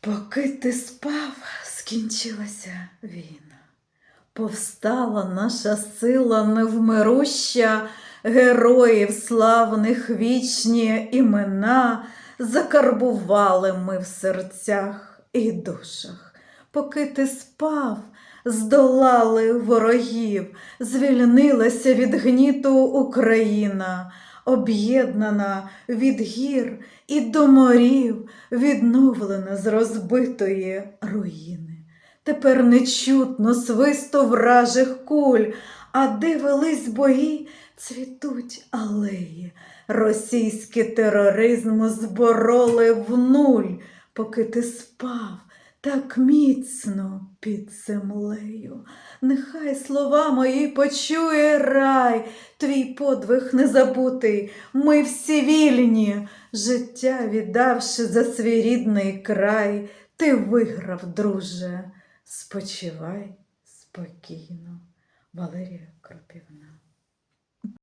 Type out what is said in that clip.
Поки ти спав, скінчилася війна. Повстала наша сила невмируща, героїв славних вічні імена закарбували ми в серцях і душах. Поки ти спав, здолали ворогів, звільнилася від гніту Україна, об'єднана від гір і до морів, відновлена з розбитої руїни. Тепер не чутно свисту вражих куль, а де велись бої, цвітуть алеї. Російський тероризм збороли в нуль, поки ти спав так міцно під землею. Нехай слова мої почує рай, твій подвиг незабутий, ми всі вільні, життя віддавши за свій рідний край, ти виграв, друже, спочивай спокійно. Валерія Кропівна